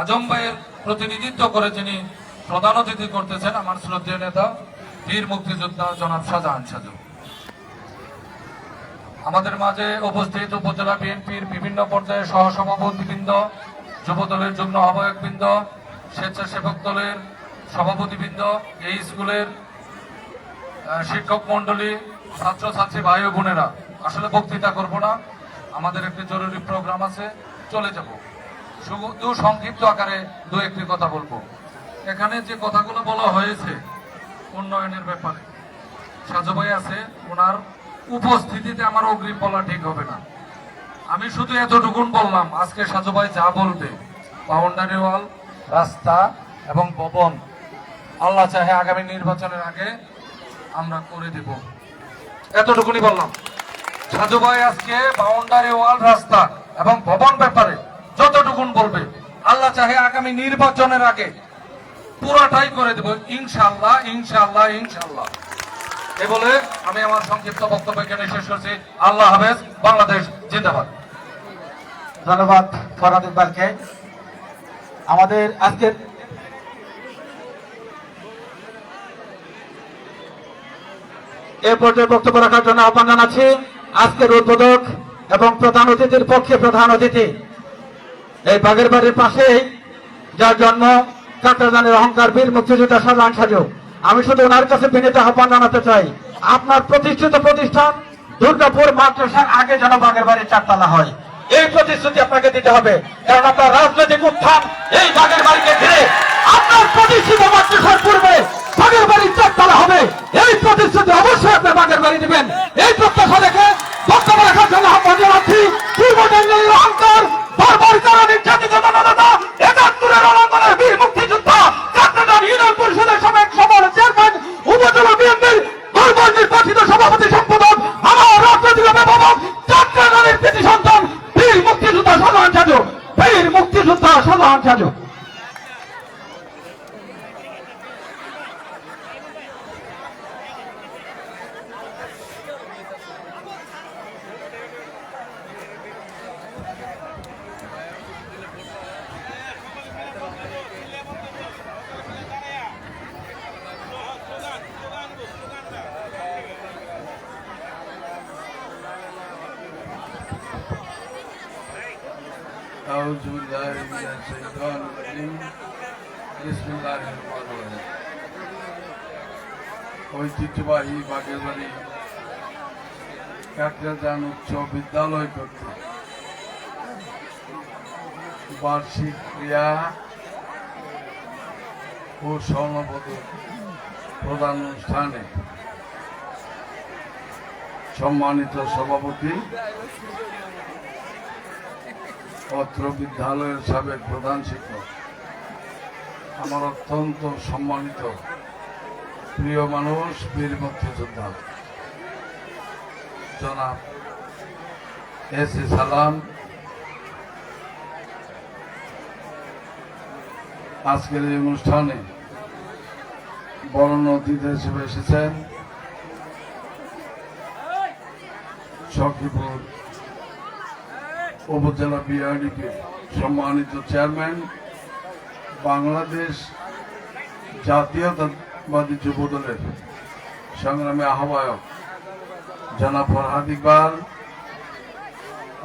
আজম ভাইয়ের প্রতিনিধিত্ব করে যিনি প্রধান অতিথি করতেছেন আমার শ্রদ্ধেয় নেতা বীর মুক্তিযোদ্ধা জনাব শাহজাহান সাজু। আমাদের মাঝে উপস্থিত উপজেলা বিএনপির বিভিন্ন পর্যায়ে সহসভাপতিবৃন্দ যুব দলের যুগ্ম আহ্বায়কবৃন্দ, স্বেচ্ছাসেবক দলের সভাপতিবৃন্দ, এই স্কুলের শিক্ষক মন্ডলী ছাত্রছাত্রী ভাই ও বোনেরা। আসলে বক্তৃতা করব না, আমাদের একটি জরুরি প্রোগ্রাম আছে, চলে যাব। শুধু সংক্ষিপ্ত আকারে দু একটি কথা বলব। এখানে যে কথাগুলো বলা হয়েছে উন্নয়নের ব্যাপারে, সাজু ভাই আছে, ওনার উপস্থিতিতে আমার অগ্রিম বলা ঠিক হবে না। আমি শুধু এতটুকুন বললাম, আজকে সাজু ভাই যা বলবে বাউন্ডারি ওয়াল রাস্তা এবং ভবন, আল্লাহ চাহে আগামী নির্বাচনের আগে আমরা করে দেব। এতটুকুনি বললাম। সাজু ভাই আজকে বাউন্ডারি ওয়াল রাস্তা এবং ভবন ব্যাপারে যতটুকুন বলবে? আল্লাহ চাহে আগামী নির্বাচনের আগে পুরাটাই করে দেব। ইনশাল্লাহ ইনশাল্লাহ ইনশাল্লাহ এ বলে আমি আমার সংক্ষিপ্ত বক্তব্য এখানে শেষ করছি। আল্লাহ হাফেজ, বাংলাদেশ জিন্দাবাদ। ধন্যবাদ ফরহাদ ইকবালকে। আমাদের আজকের এ পর্যায়ে বক্তব্য রাখার জন্য আহ্বান জানাচ্ছি। আজকের উদ্বোধক এবং প্রধান অতিথির পক্ষে প্রধান অতিথি এই বাগের বাড়ির পাশেই যার জন্ম কাটাজানের অহংকার, বীর মুক্তিযোদ্ধা সাজান সাজু। আমি শুধু ওনার কাছে বিনীত আহ্বান জানাতে চাই, আপনার প্রতিষ্ঠিত প্রতিষ্ঠান দুর্গাপুর মাদ্রাসার আগে যেন বাগের বাড়ির চারতলা হয়। এই প্রতিশ্রুতি আপনাকে দিতে হবে, কারণ আপনার রাজনৈতিক উত্থান এই বাগের বাড়িকে ঘিরে আপনার প্রতিষ্ঠিত মাদ্রাসার পূর্বে বাগের বাড়ির চারতলা হবে। এই প্রতিশ্রুতি অবশ্যই আপনার বাগের বাড়ি দিবেন। এই প্রত্যাশা রেখে বক্তব্য রাখার জন্য কল্যাণ ঐতিহ্যবাহী বাগের বাড়ি কাকরাজান উচ্চ বিদ্যালয় করতে বার্ষিক ক্রিয়া ও স্বর্ণপদক প্রধান অনুষ্ঠানে সম্মানিত সভাপতি, অত্র বিদ্যালয়ের সাবেক প্রধান শিক্ষক আমার অত্যন্ত সম্মানিত প্রিয় মানুষ, বীর মুক্তিযোদ্ধা। জনাব এস এ সালাম, আজকের এই অনুষ্ঠানে বরণ অতিথি হিসেবে এসেছেন সখীপুর উপজেলা বিআরডিপি সম্মানিত চেয়ারম্যান বাংলাদেশ জাতীয়তাবাদী যুব দলের সংগ্রামী আহ্বায়ক জনাব ফরহাদ ইকবাল,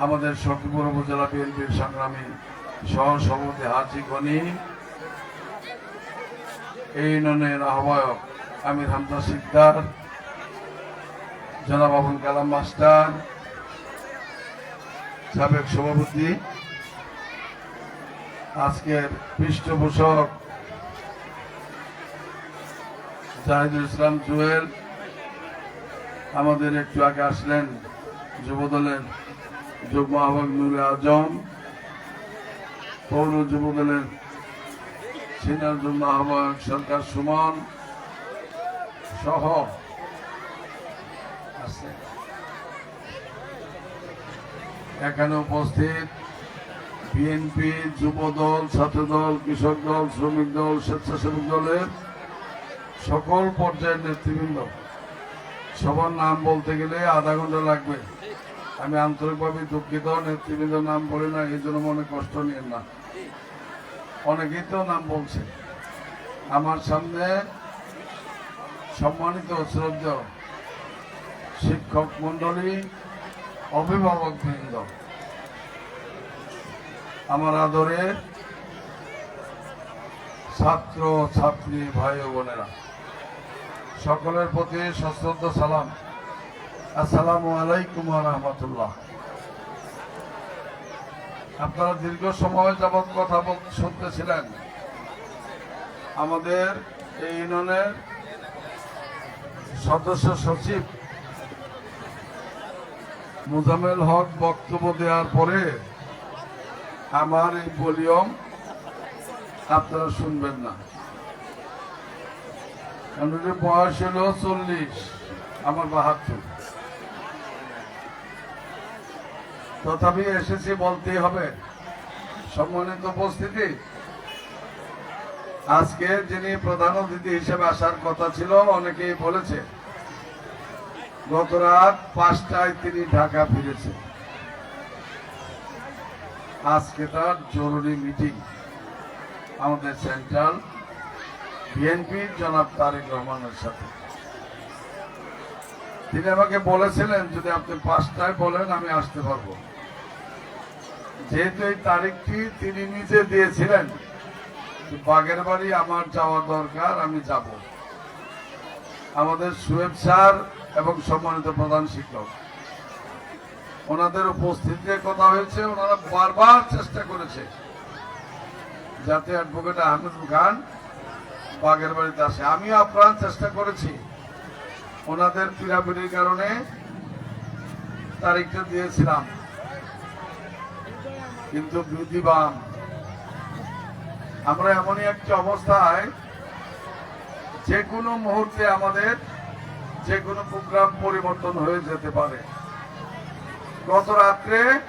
আমাদের সখীপুর উপজেলা বিএনপির সংগ্রামী সহ সভাপতি হাজি গনি, এই ইউনিয়নের আহ্বায়ক আমির হামদা সিকদার, জনাব কালাম মাস্টার, সাবেক সভাপতি আজকের পৃষ্ঠপোষক জাহিদুল ইসলাম জুয়েল, আমাদের একটু আগে আসলেন যুবদলের যুগ্ম আহ্বায়ক নুরে আজম, পৌর যুবদলের সিনিয়র যুগ্ম আহ্বায়ক সরকার সুমন সহ এখানে উপস্থিত বিএনপি যুব দল ছাত্র দল কৃষক দল শ্রমিক দল স্বেচ্ছাসেবক দলের সকল পর্যায়ের নেতৃবৃন্দ। সবার নাম বলতে গেলে আধা ঘণ্টা লাগবে। আমি আন্তরিকভাবে দুঃখিত নেতৃবৃন্দ নাম বলি না, এই জন্য মনে কষ্ট নিয়েন না। অনেকেই তো নাম বলছে। আমার সামনে সম্মানিত শ্রদ্ধ শিক্ষক মন্ডলী অভিভাবক বৃন্দ আমার আদরে ছাত্র, ছাত্রী, ভাই ও বোনেরা, সকলের প্রতি সশ্রদ্ধ সালাম। আসসালামু আলাইকুম রহমতুল্লাহ। আপনারা দীর্ঘ সময় যাবৎ কথা শুনতেছিলেন। আমাদের এই ইউনিয়নের সদস্য সচিব মুজামেল হক বক্তব্য দেওয়ার পরে আমার এই ভলিউম আপনারা শুনবেন না। কারণ বয়স হলো চল্লিশ, আমার বাহাত্তর। তথাপি এসেছি বলতেই হবে, সম্মানিত উপস্থিতি, আজকে যিনি প্রধান অতিথি হিসেবে আসার কথা ছিল, অনেকেই বলেছে গত রাত পাঁচটায় তিনি ঢাকা ফিরেছে আজকে তার জরুরি মিটিং আমাদের সেন্ট্রাল বিএনপি জনাব তারেক রহমানের সাথে। তিনি আমাকে বলেছিলেন, যদি আপনি পাঁচটায় বলেন, আমি আসতে পারব। যেহেতু এই তারিখটি তিনি নিজে দিয়েছিলেন বাগের বাড়ি আমার যাওয়া দরকার, আমি যাব। আমাদের সুয়েব স্যার এবং সম্মানিত প্রধান শিক্ষক। ওনাদের উপস্থিতিতে কথা হয়েছে, ওনারা বারবার চেষ্টা করেছে যাতে অ্যাডভোকেট আহমেদ খান বাগের বাড়িতে আসে। আমিও আপ্রাণ চেষ্টা করেছি ওনাদের পিড়াপিড়ির কারণে তারিখটা দিয়েছিলাম। কিন্তু বিধিবান আমরা এমনই একটা অবস্থায় যে কোনো মুহূর্তে আমাদের যে কোনো প্রোগ্রাম পরিবর্তন হয়ে যেতে পারে। গত রাত্রে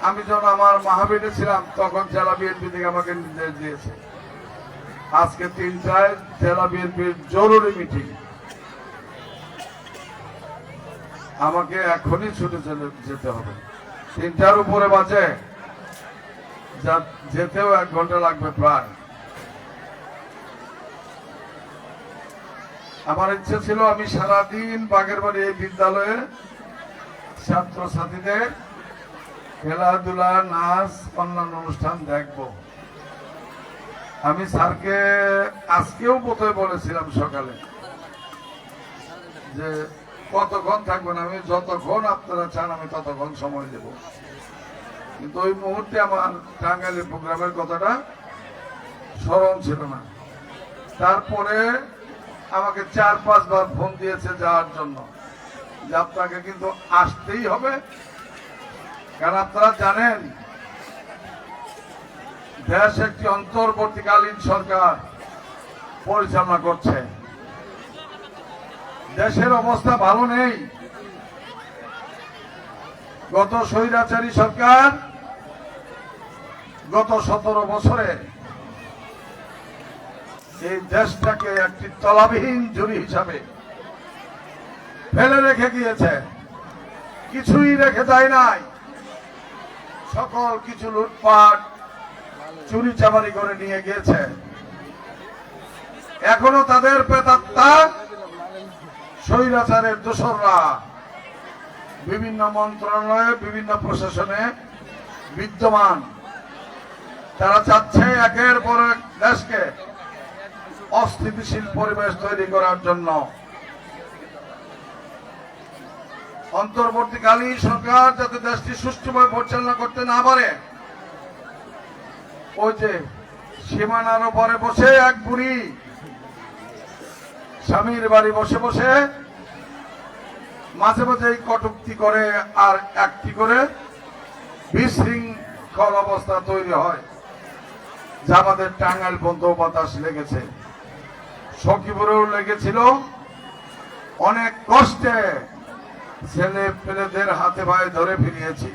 আমি যখন আমার মাহাবীরে ছিলাম, তখন জেলা বিএনপি থেকে আমাকে নির্দেশ দিয়েছে। আজকে তিনটায় জেলা বিএনপির জরুরি মিটিং। আমাকে এখনই ছুটে যেতে হবে। তিনটার উপরে বাজে। যা- যেতেও এক ঘণ্টা লাগবে প্রায়। আমার ইচ্ছে ছিল আমি সারাদিন বাগের বাড়ি এই বিদ্যালয়ে ছাত্র ছাত্রীদের খেলাধুলা, নাচ, অন্যান্য অনুষ্ঠান দেখব। আমি স্যারকে আজকেও বোধহয় বলেছিলাম সকালে যে কতক্ষণ থাকবেন আমি যতক্ষণ আপনারা চান আমি ততক্ষণ সময় দেব। কিন্তু ওই মুহূর্তে আমার টাঙ্গাইলের প্রোগ্রামের কথাটা স্মরণ ছিল না। তারপরে আমাকে চার পাঁচবার ফোন দিয়েছে যাওয়ার জন্য। যে আপনাকে কিন্তু আসতেই হবে। কারণ আপনারা জানেন, দেশ একটি অন্তর্বর্তীকালীন সরকার পরিচালনা করছে। দেশের অবস্থা ভালো নেই। গত স্বৈরাচারী সরকার গত সতেরো বছরে এই দেশটাকে একটি তলাবিহীন জুড়ি হিসাবে ফেলে রেখে গিয়েছে। কিছুই রেখে যায় নাই। সকল কিছু লুটপাট চুরি চামারি করে নিয়ে গিয়েছে। এখনও তাদের পেতাত্তা স্বৈরাচারের দোসররা। বিভিন্ন মন্ত্রণালয়ে, বিভিন্ন প্রশাসনে বিদ্যমান। তারা চাচ্ছে একের পর এক দেশকে অস্থিতিশীল পরিবেশ তৈরি করার জন্য। অন্তর্বর্তীকালীন সরকার যাতে দেশটি সুষ্ঠুভাবে পরিচালনা করতে না পারে, ওই যে সীমানার উপরে বসে এক বুড়ি স্বামীর বাড়ি বসে বসে মাঝে মাঝে কটুক্তি করে আর একটি করে বিশৃঙ্খল অবস্থা তৈরি হয়। যা আমাদের টাঙ্গাইল বন্ধ বাতাস লেগেছে। সখীপুরেও লেগেছিল। অনেক কষ্টে ছেলে পেলেদের হাতে ভাই ধরে ফিরিয়েছি।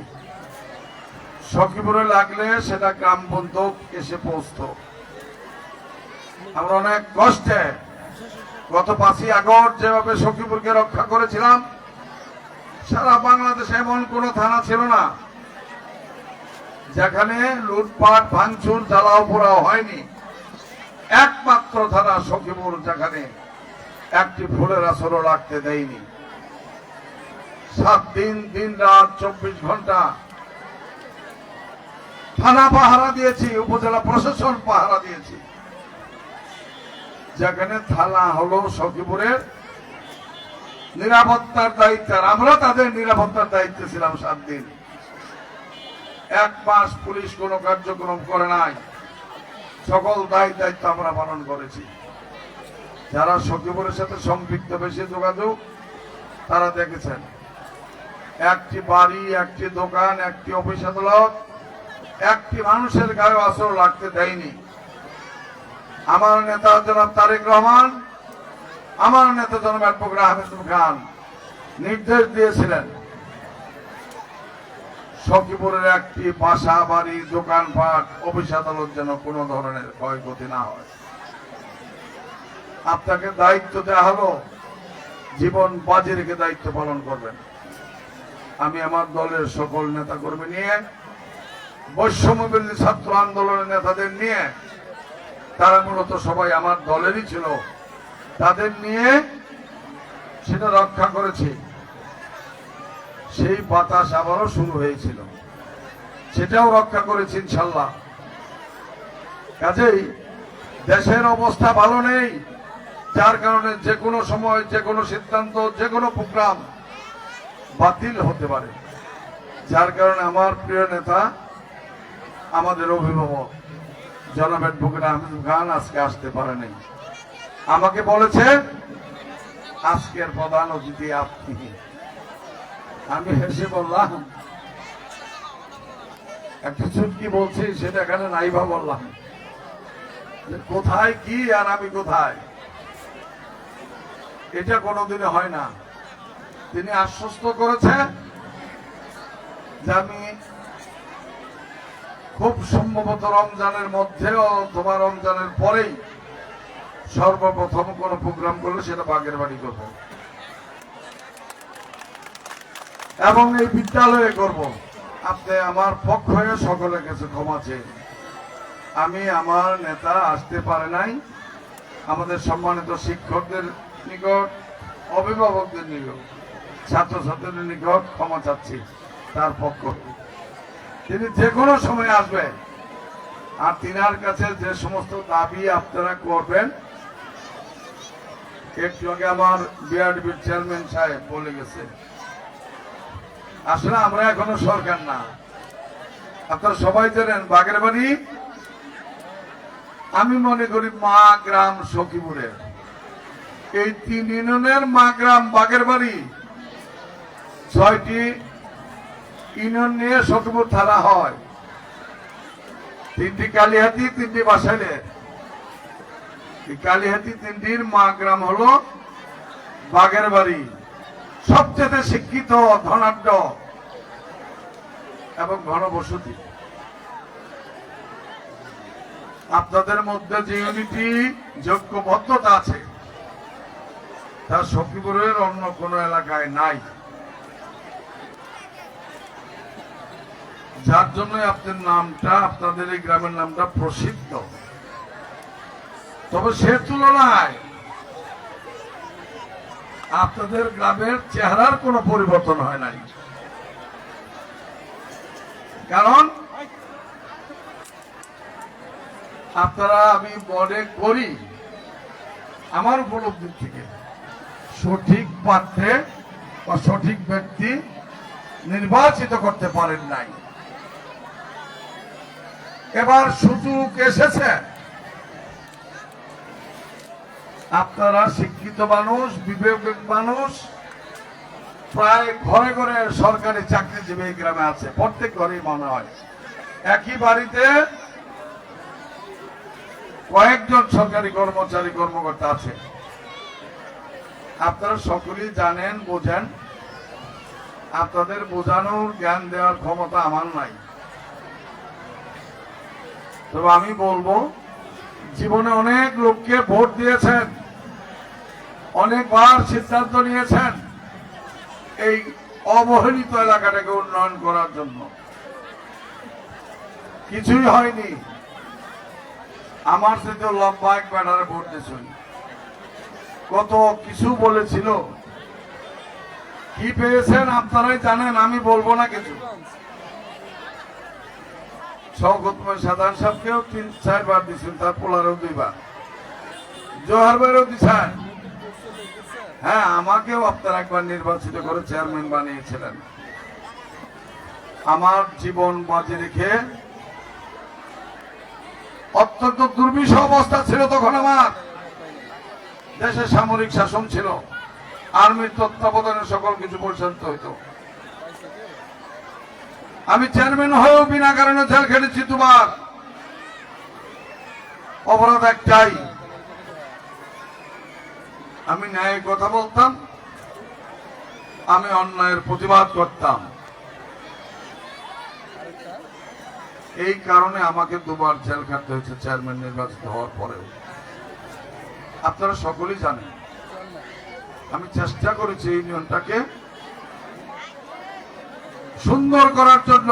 সখীপুরে লাগলে সেটা গ্রাম বন্ধুক এসে পৌঁছত। আমরা অনেক কষ্টে গত পাঁচই আগস্ট যেভাবে সখীপুরকে রক্ষা করেছিলাম, সারা বাংলাদেশে এমন কোন থানা ছিল না, যেখানে লুটপাট, ভাঙচুর, জ্বালাও পোড়াও হয়নি। একমাত্র থানা সখীপুর, যেখানে একটি ফুলের আসরও রাখতে দেয়নি। সাত দিন দিন রাত, চব্বিশ ঘণ্টা। থানা পাহারা দিয়েছি, উপজেলা প্রশাসন পাহারা দিয়েছি। যেখানে থানা হলো সখীপুরের। নিরাপত্তার দায়িত্বে আমরা তাদের নিরাপত্তার দায়িত্বে ছিলাম সাত দিন। এক মাস পুলিশ কোনো কার্যক্রম করে নাই। সকল দায় দায়িত্ব আমরা পালন করেছি। যারা সখীপুরের সাথে সম্পৃক্ত, বেশি যোগাযোগ, তারা দেখেছেন। একটি বাড়ি, একটি দোকান, একটি অফিস আদালত, একটি মানুষের গায়ে আসর লাগতে দেয়নি। আমার নেতা জনাব তারেক রহমান, আমার নেতা জনাব অ্যাডভোকেট আহমেদুল খান নির্দেশ দিয়েছিলেন সখীপুরের একটি বাসা, বাড়ি, দোকানপাট, অফিস আদালত যেন কোনো ধরনের ক্ষয়ক্ষতি না হয়। আপনাকে দায়িত্ব দেওয়া হলো, জীবন বাজি রেখে দায়িত্ব পালন করবেন। আমি আমার দলের সকল নেতা কর্মী নিয়ে বৈষম্য ছাত্র আন্দোলনের নেতাদের নিয়ে, তারা মূলত সবাই আমার দলেরই ছিল, তাদের নিয়ে সেটা রক্ষা করেছি। সেই বাতাস আবারও শুরু হয়েছিল। সেটাও রক্ষা করেছি ইনশাল্লাহ। কাজেই দেশের অবস্থা ভালো নেই, যার কারণে যে কোনো সময় যে কোনো সিদ্ধান্ত যে কোনো প্রোগ্রাম বাতিল হতে পারে। যার কারণে আমার প্রিয় নেতা, আমাদের অভিভাবক, জনাব অ্যাডভোকেট আহমেদ খান আজকে আসতে পারেনি আমাকে বলেছে, আজকের প্রধান অতিথি আপনি। আমি হেসে বললাম, একটা চুটকি বলছি, সেটা এখানে নাইবা বললাম। কোথায় কি আর আমি কোথায়? এটা কোনোদিনে হয় না। তিনি আশ্বস্ত করেছেন যে আমি খুব সম্ভবত রমজানের মধ্যেও অথবা রমজানের পরেই সর্বপ্রথম কোন প্রোগ্রাম করলে সেটা বাগের বাড়ি করব। এবং এই বিদ্যালয়ে করব। আপনি আমার পক্ষ হয়ে সকলের কাছে ক্ষমা চেয়ে আমি আমার নেতা আসতে পারে নাই। আমাদের সম্মানিত শিক্ষকদের নিকট, অভিভাবকদের নিকট। ছাত্রছাত্রীদের নিকট ক্ষমা চাচ্ছি, তার পক্ষ। তিনি যে কোনো সময় আসবেন আর তিনার কাছে যে সমস্ত দাবি আপনারা করবেন, একটু আগে আমার বিআরডিবির চেয়ারম্যান সাহেব বলে গেছে। আসলে আমরা এখনও সরকার না। আপনারা সবাই জানেন বাগের বাড়ি আমি মনে করি মা গ্রাম সখীপুরের। এই তিন ইউনিয়নের মা গ্রাম বাগের বাড়ি ছয়টি ইউনিয়ন নিয়ে সখীপুর থানা হয়। তিনটি কালীহাতি, তিনটি বাসাইলের এই কালিহাতি তিনটির মা গ্রাম হলো বাগের বাড়ি সবচেয়ে শিক্ষিত, ধনাঢ্য এবং ঘনবসতি। আপনাদের মধ্যে যে ইউনিটি যোগ্যবদ্ধতা আছে, তা সখীপুরের অন্য কোনো এলাকায় নাই। যার জন্য আপনার নামটা, আপনাদের এই গ্রামের নামটা প্রসিদ্ধ। তবে সে তুলনায় আপনাদের গ্রামের চেহারার কোনো পরিবর্তন হয় নাই। কারণ, আপনারা, আমি মনে করি, আমার উপলব্ধি থেকে সঠিক পাত্রে বা সঠিক ব্যক্তি নির্বাচিত করতে পারেন নাই। এবার সুযোগ এসেছে। আপনারা শিক্ষিত মানুষ বিবেক মানুষ, প্রায় ঘরে ঘরে সরকারি চাকরিজীবী এই গ্রামে আছে। প্রত্যেক ঘরেই মনে হয়। একই বাড়িতে কয়েকজন সরকারি কর্মচারী, কর্মকর্তা আছে। আপনারা সকলেই জানেন, বোঝেন। আপনাদের বোঝানোর জ্ঞান দেওয়ার ক্ষমতা আমার নাই। তবে আমি বলব, জীবনে অনেক লোককে ভোট দিয়েছেন, অনেকবার সিদ্ধান্ত নিয়েছেন এই অবহেলিত এলাকাটাকে উন্নয়ন করার জন্য। কিছুই হয়নি। আমার সাথে লম্বা এক ব্যাটারে ভোট দিয়েছেন। কত কিছু বলেছিল। কি পেয়েছেন আপনারাই জানেন, আমি বলব না কিছু। শওকত সাধারণ সাহেবকেও তিন, চারবার দিয়েছেন তার পোলারও দুইবার। জোহার দিচ্ছেন হ্যাঁ আমাকেও আপনারা একবার নির্বাচিত করে চেয়ারম্যান বানিয়েছিলেন। আমার জীবন বাজি রেখে অত্যন্ত দুর্বিষহ অবস্থা ছিল তখন আমার। দেশে সামরিক শাসন ছিল। আর্মির তত্ত্বাবধানে সকল কিছু পরিচালিত হইতো। আমি চেয়ারম্যান হয়েও বিনা কারণে জেল খেটেছি তোমার অপরাধ একটাই। আমি ন্যায়ের কথা বলতাম, আমি অন্যায়ের প্রতিবাদ করতাম। এই কারণে আমাকে দুবার জেল খাটতে হয়েছে চেয়ারম্যান নির্বাচিত হওয়ার পরেও। আপনারা সকলেই জানেন। আমি চেষ্টা করেছি ইউনিয়নটাকে সুন্দর করার জন্য।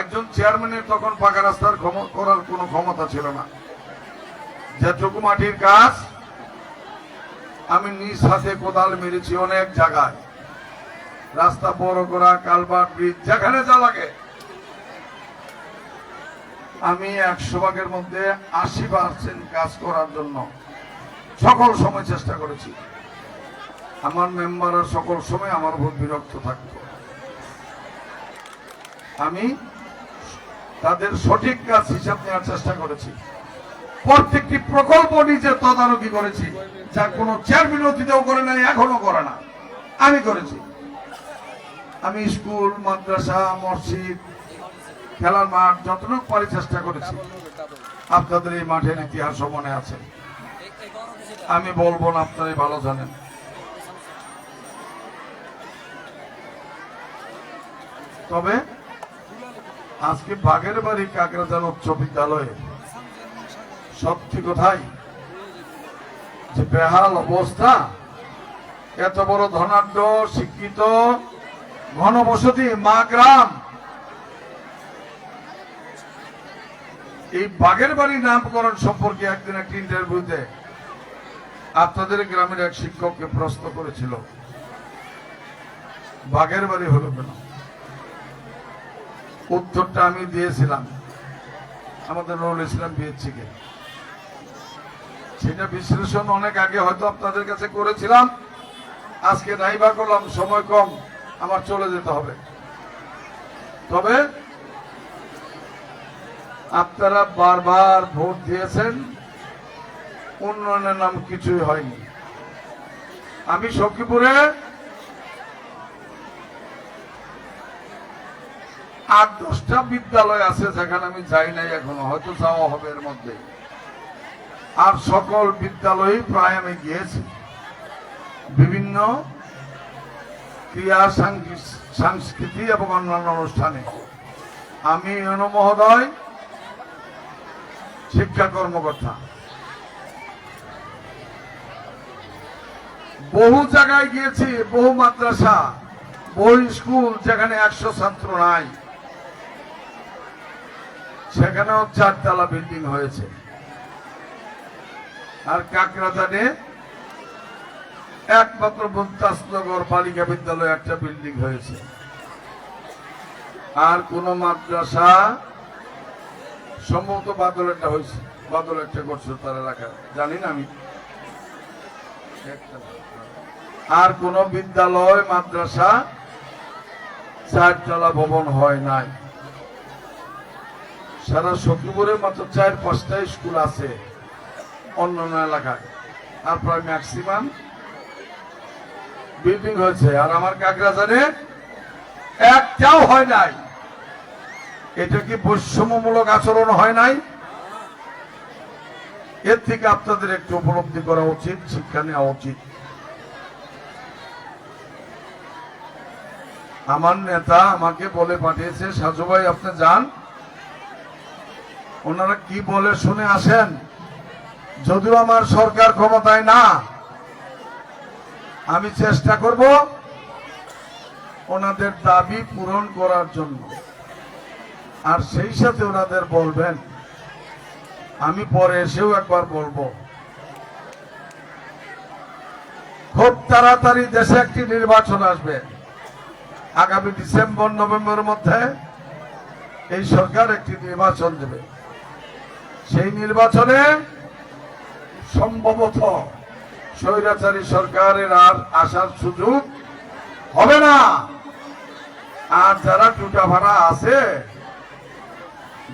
একজন চেয়ারম্যানের তখন পাকা রাস্তার করার কোনো ক্ষমতা ছিল না। যেটুকু মাটির কাজ, আমি নিজ হাতে কোদাল মেরেছি অনেক জায়গায়। রাস্তা বড় করা কালবার ব্রিজ, যেখানে যা লাগে। আমি একশো ভাগের মধ্যে আশি পার্সেন্ট কাজ করার জন্য সকল সময় চেষ্টা করেছি। আমার মেম্বাররা সকল সময় আমার উপর বিরক্ত থাকতো। আমি তাদের সঠিক কাজ হিসাব নেওয়ার চেষ্টা করেছি। প্রত্যেকটি প্রকল্প নিজে তদারকি করেছি যা কোনো চেয়ারম্যান অতীতেও করে নাই এখনও করে না। আমি করেছি। আমি স্কুল, মাদ্রাসা, মসজিদ, খেলার মাঠ, যতটুকু পারি চেষ্টা করেছি। আপনাদের এই মাঠের ইতিহাস মনে আছে। আমি বলব না, আপনারাই ভালো জানেন। তবে আজকে বাগের বাড়ি কাকরাজান উচ্চ বিদ্যালয়ে। সত্যি কথাই যে বেহাল অবস্থা, এত বড় ধনাঢ্য, শিক্ষিত, ঘনবসতি মা গ্রাম এই বাগের বাড়ি নামকরণ সম্পর্কে একদিন একটি ইন্টারভিউতে আপনাদের গ্রামের এক শিক্ষককে প্রশ্ন করেছিল বাগের বাড়ি হলো কেন? উত্তরটা আমি দিয়েছিলাম। আমাদের রুল ইসলাম বিএসসিকে সেটা বিশ্লেষণ অনেক আগে হয়তো আপনাদের কাছে করেছিলাম। আজকে নাইবা করলাম সময় কম, আমার চলে যেতে হবে। তবে আপনারা বারবার ভোট দিয়েছেন, উন্নয়নের নাম কিছুই হয়নি। আমি সখীপুরে আট দশটা বিদ্যালয় আছে, যেখানে আমি যাই নাই এখনও, হয়তো যাওয়া হবে এর মধ্যে। আর সকল বিদ্যালয়ে প্রায় আমি গিয়েছি। বিভিন্ন ক্রিয়া সাংকৃ- সংস্কৃতি এবং অন্যান্য অনুষ্ঠানে। আমি মহোদয়, শিক্ষা কর্মকর্তা। বহু জায়গায় গিয়েছি, বহু মাদ্রাসা, বহু স্কুল, যেখানে একশো ছাত্র নাই। সেখানেও চারতলা বিল্ডিং হয়েছে। আর কাকরাজানে একমাত্র মুমতাজনগর বালিকা বিদ্যালয়ে একটা বিল্ডিং হয়েছে। আর কোন মাদ্রাসা সম্ভবত বাদল একটা হয়েছে। বাদল একটা করছে তার এলাকা। জানি না আমি। আর কোন বিদ্যালয়, মাদ্রাসা চারতলা ভবন হয় নাই। সারা সখীপুরে মাত্র চার পাঁচটা স্কুল আছে অন্যান্য এলাকায়। আর প্রায় ম্যাক্সিমাম বিল্ডিং হয়েছে। আর আমার কাকরাজানে একটাও হয় নাই। এটা কি বৈষম্যমূলক আচরণ হয় নাই? এর থেকে আপনাদের একটু উপলব্ধি করা উচিত, শিক্ষা নেওয়া উচিত। আমার নেতা আমাকে বলে পাঠিয়েছে, সাজু ভাই, আপনি যান। ওনারা কি বলে শুনে আসেন? যদিও আমার সরকার ক্ষমতায় না, আমি চেষ্টা করব ওনাদের দাবি পূরণ করার জন্য। আর সেই সাথে ওনাদের বলবেন, আমি পরে এসেও একবার বলব। খুব তাড়াতাড়ি দেশে একটি নির্বাচন আসবে। আগামী ডিসেম্বর, নভেম্বরের মধ্যে এই সরকার একটি নির্বাচন দেবে। সেই নির্বাচনে সম্ভবত স্বৈরাচারী সরকারের আর আসার সুযোগ হবে না। আর যারা টুটা ভাড়া আছে,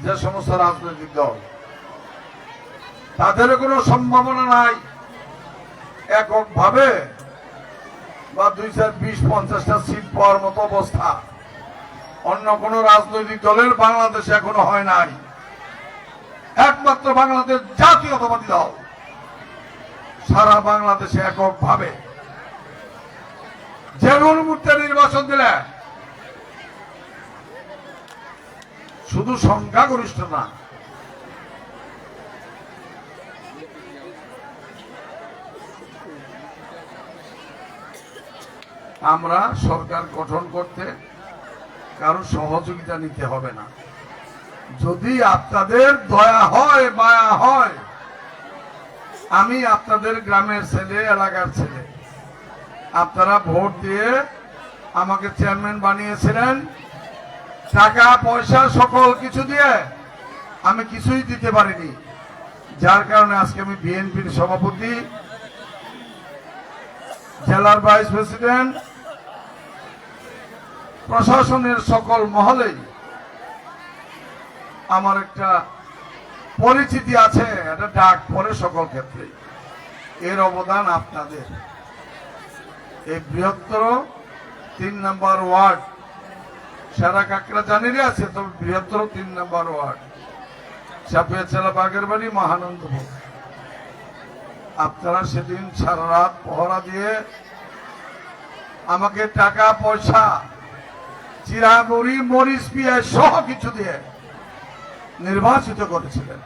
যে সমস্ত রাজনৈতিক দল, তাদের কোনো সম্ভাবনা নাই। এককভাবে বা দুই চার বিশ পঞ্চাশটা সিট পাওয়ার মতো অবস্থা। অন্য কোন রাজনৈতিক দলের বাংলাদেশে এখনও হয় নাই। একমাত্র বাংলাদেশ জাতীয়তাবাদী দল। সারা বাংলাদেশে এককভাবে। যে মুহূর্তে নির্বাচন দিলে শুধু সংখ্যাগরিষ্ঠ না। আমরা সরকার গঠন করতে কারও সহযোগিতা নিতে হবে না। যদি আপনাদের দয়া হয়, মায়া হয়, আমি আপনাদের গ্রামের ছেলে, এলাকার ছেলে। আপনারা ভোট দিয়ে আমাকে চেয়ারম্যান বানিয়েছিলেন। টাকা, পয়সা, সকল কিছু দিয়ে আমি কিছুই দিতে পারিনি। যার কারণে আজকে আমি বিএনপির সভাপতি, জেলার ভাইস প্রেসিডেন্ট, প্রশাসনের সকল মহলেই আমার একটা পরিচিতি আছে, একটা ডাক পরে সকল ক্ষেত্রে। এর অবদান আপনাদের। এই বৃহত্তর তিন নম্বর ওয়ার্ড, সারা কাকড়া জানিরই আছে, তবে বৃহত্তর তিন নম্বর ওয়ার্ড চাপিয়া জেলা বাগের বাড়ি মহানন্দপুর। আপনারা সেদিন সারা রাত পহরা দিয়ে আমাকে টাকা, পয়সা চিরামরি মরিচ পিয়াজ সহ কিছু দিয়ে নির্বাচিত করেছিলেন।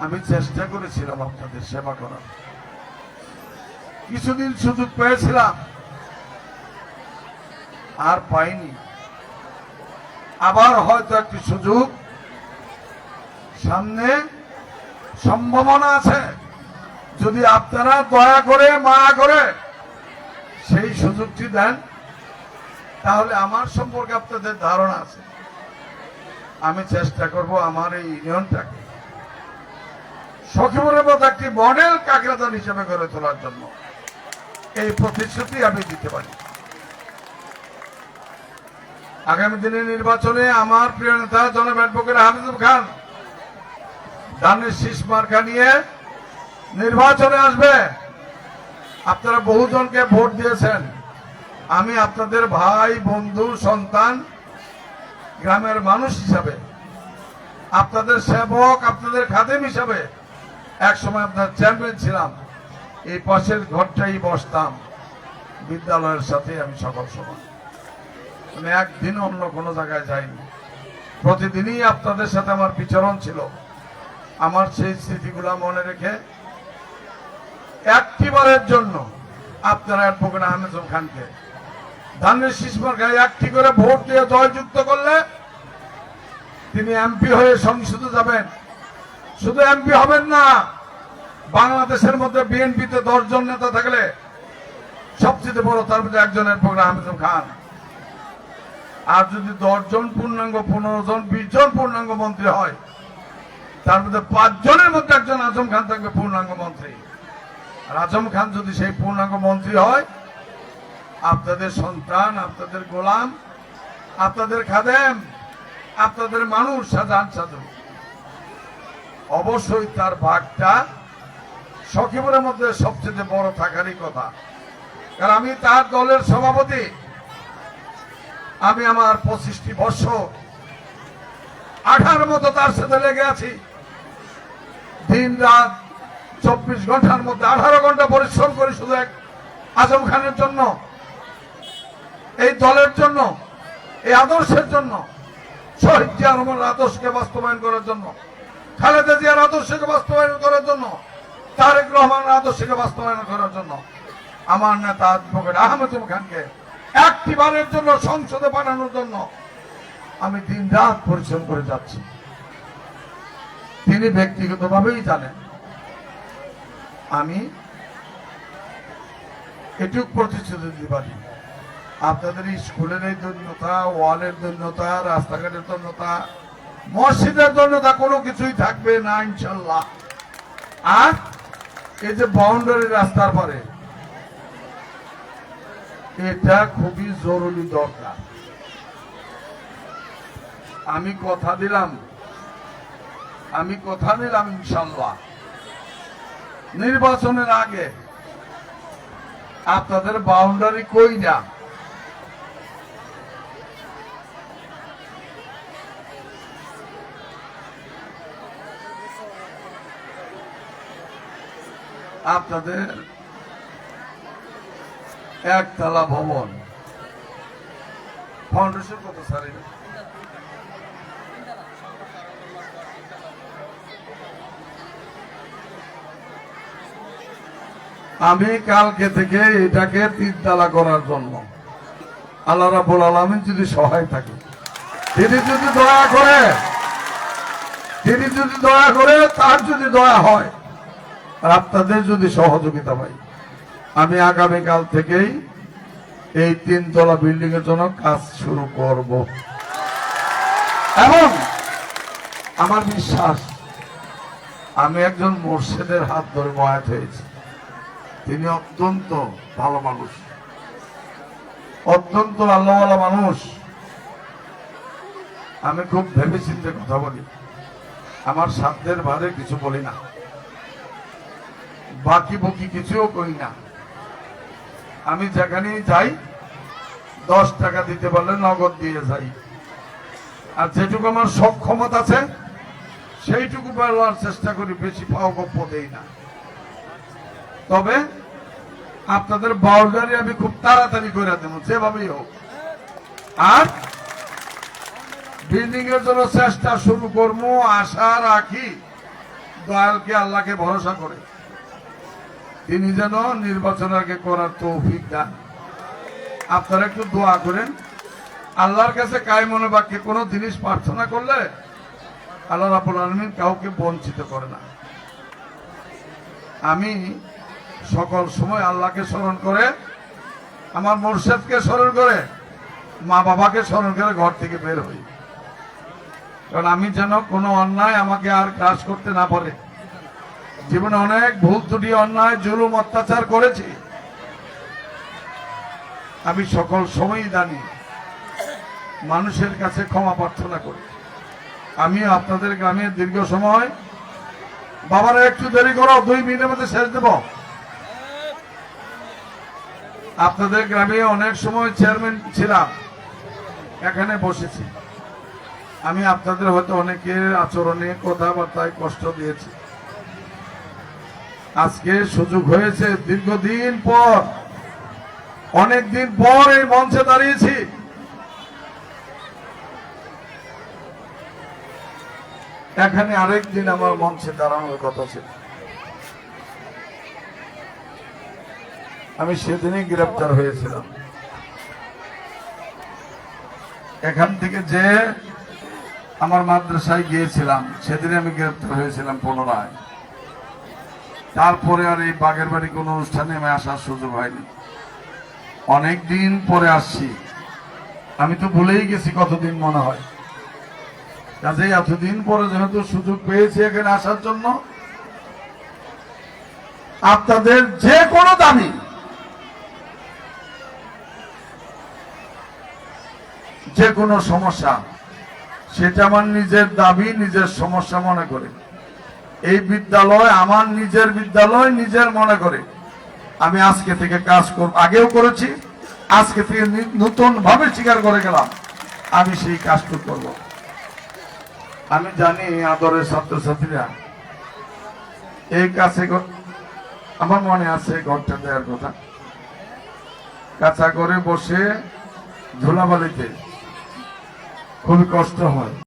আমি চেষ্টা করেছিলাম আপনাদের সেবা করার। কিছুদিন সুযোগ পেয়েছিলাম। আর পাইনি। আবার হয়তো একটি সুযোগ সামনে সম্ভাবনা আছে। যদি আপনারা দয়া করে, মায়া করে সেই সুযোগটি দেন, তাহলে আমার সম্পর্কে আপনাদের ধারণা আছে। আমি চেষ্টা করব আমার এই ইউনিয়নটাকে সখীপুরের মতো একটি মডেল কাকরাদান হিসেবে গড়ে তোলার জন্য এই প্রতিশ্রুতি আমি দিতে পারি। আগামী দিনের নির্বাচনে আমার প্রিয় নেতা জনাব অ্যাডভোকেট হাফিজুল খান ধানের শীষ মার্কা নিয়ে নির্বাচনে আসবে। আপনারা বহুজনকে ভোট দিয়েছেন। আমি আপনাদের ভাই, বন্ধু, সন্তান গ্রামের মানুষ হিসাবে, আপনাদের সেবক, আপনাদের খাদেম হিসাবে এক সময় আপনার চেয়ারম্যান ছিলাম। এই পাশের ঘরটাই বসতাম, বিদ্যালয়ের সাথে আমি সকল সময়। আমি একদিন অন্য কোনো জায়গায় যাইনি। প্রতিদিনই আপনাদের সাথে আমার বিচরণ ছিল। আমার সেই স্মৃতিগুলা মনে রেখে একটিবারের জন্য আপনারা অ্যাডভোকেট আহমেদ খানকে ধানের শিশমার গায়ে একটি করে ভোট দিয়ে জয়যুক্ত করলে তিনি এমপি হয়ে সংসদে যাবেন। শুধু এমপি হবেন না, বাংলাদেশের মধ্যে বিএনপিতে দশজন নেতা থাকলে সবচেয়ে বড় তার মধ্যে একজনের অ্যাডভোকেট আহমেদ খান। আর যদি দশজন পূর্ণাঙ্গ পনেরো জন, বিশ জন পূর্ণাঙ্গ মন্ত্রী হয়, তার মধ্যে পাঁচজনের মধ্যে একজন আজম খান থাকবে পূর্ণাঙ্গ মন্ত্রী। আর আজম খান যদি সেই পূর্ণাঙ্গ মন্ত্রী হয় আপনাদের সন্তান, আপনাদের গোলাম, আপনাদের খাদেম, আপনাদের মানুষ সাজান সাধু অবশ্যই তার ভাগটা সখীপুরের মধ্যে সবচেয়ে বড় থাকারই কথা। কারণ আমি তার দলের সভাপতি। আমি আমার পঁচিশটি বছর আঠার মতো তার সাথে লেগে আছি। দিন রাত চব্বিশ ঘণ্টার মধ্যে আঠারো ঘণ্টা পরিশ্রম করি শুধু এক আজম খানের জন্য। এই দলের জন্য, এই আদর্শের জন্য, শহীদ জিয়া রহমানের আদর্শকে বাস্তবায়ন করার জন্য, খালেদা জিয়ার আদর্শকে বাস্তবায়ন করার জন্য, তারেক রহমানের আদর্শকে বাস্তবায়ন করার জন্য, আমার নেতা অ্যাডভোকেট আহমেদ খানকে একটি বারের জন্য সংসদে পাঠানোর জন্য আমি দিন রাত পরিশ্রম করে যাচ্ছি। তিনি ব্যক্তিগতভাবেই জানেন, আমি এটুক প্রতিশ্রুতি দিতে পারি আপনাদের স্কুলের এই দৈন্যতা, ওয়ালের দৈন্যতা, রাস্তাঘাটের দৈন্যতা, মসজিদের দৈন্যতা কোনো কিছুই থাকবে না, ইনশাল্লাহ। আর এই যে বাউন্ডারি রাস্তার পরে, এটা খুবই জরুরি দরকার। আমি কথা দিলাম, আমি কথা দিলাম ইনশাল্লাহ। নির্বাচনের আগে আপনাদের বাউন্ডারি কই না? আপনাদের একতলা ভবন। ফাউন্ডেশন কত স্যার আমি কালকে থেকে এটাকে তিনতলা করার জন্য। আল্লাহ রাবুল আলমিন যদি সহায় থাকে। তিনি যদি দয়া করে, তিনি যদি দয়া করে, তার যদি দয়া হয় আর আপনাদের যদি সহযোগিতা পাই, আমি আগামীকাল থেকেই এই তিনতলা বিল্ডিং এর জন্য কাজ শুরু করব। এবং আমার বিশ্বাস, আমি একজন মোর্শেদের হাত ধরে ময়াত হয়েছি। তিনি অত্যন্ত ভালো মানুষ। অত্যন্ত আল্লাহওয়ালা মানুষ। আমি খুব ভেবে চিন্তে কথা বলি। আমার সাধ্যের ভারে কিছু বলি না। বাকি বকি কিছুও করি না। আমি যেখানেই যাই, দশ টাকা দিতে পারলে নগদ দিয়ে যাই। আর যেটুকু আমার সক্ষমতা আছে, সেইটুকু পাওয়ার চেষ্টা করি, বেশি পাও গপ্প দেই না। তবে আপনাদের বাউন্ডারি আমি খুব তাড়াতাড়ি করে দেবো, যেভাবেই হোক। আর বিল্ডিং এর জন্য চেষ্টা শুরু করব, আশা রাখি দয়ালকে আল্লাহকে ভরসা করে। তিনি যেন নির্বাচন আগে করার তৌফিক দেন। আপনারা একটু দোয়া করেন। আল্লাহর কাছে কায় মনে বাক্যে কোনো জিনিস প্রার্থনা করলে আল্লাহ রাবুল আলমিন কাউকে বঞ্চিত করে না। আমি সকল সময় আল্লাহকে স্মরণ করে, আমার মোর্শেদকে স্মরণ করে, মা বাবাকে স্মরণ করে ঘর থেকে বের হই। কারণ আমি যেন কোনো অন্যায় আমাকে আর গ্রাস করতে না পারে। জীবনে অনেক ভুল ত্রুটি, অন্যায়, জুলুম, অত্যাচার করেছি। আমি সকল সময়ই জানি মানুষের কাছে ক্ষমা প্রার্থনা করি। আমি আপনাদের গ্রামে দীর্ঘ সময় বাবারা একটু দেরি করো, দুই মিনিটের মধ্যে শেষ দেব। আপনাদের গ্রামে অনেক সময় চেয়ারম্যান ছিলাম, এখানে বসেছি। আমি আপনাদের হয়তো অনেকের আচরণে কথাবার্তায় কষ্ট দিয়েছি। আজকে সুযোগ হয়েছে, দীর্ঘদিন পর অনেক দিন পর এই মঞ্চে দাঁড়িয়েছি। এখানে আরেক দিন আমার মঞ্চে দাঁড়ানোর কথা ছিল। আমি সেদিনই গ্রেপ্তার হয়েছিলাম। এখান থেকে যে আমার মাদ্রাসায় গিয়েছিলাম সেদিনে আমি গ্রেপ্তার হয়েছিলাম পুনরায়। তারপরে আর এই বাগের বাড়ি কোনো অনুষ্ঠানে আমি আসার সুযোগ হয়নি। অনেক দিন পরে আসছি। আমি তো ভুলেই গেছি কতদিন মনে হয়। কাজে এতদিন পরে যেহেতু সুযোগ পেয়েছি এখানে আসার জন্য, আপনাদের যে কোনো দাবি, যে কোনো সমস্যা, সেটা আমার নিজের দাবি, নিজের সমস্যা মনে করে। এই বিদ্যালয় আমার নিজের বিদ্যালয় নিজের মনে করে। আমি আজকে থেকে কাজ করব আগেও করেছি, আজকে থেকে নতুন ভাবে স্বীকার করে গেলাম। আমি সেই কাজটুকু করব। আমি জানি আদরের ছাত্রছাত্রীরা, এই কাছে আমার মনে আছে ঘরটা দেওয়ার কথা। কাঁচা করে বসে ধুলাবালিতে খুবই কষ্ট হয়।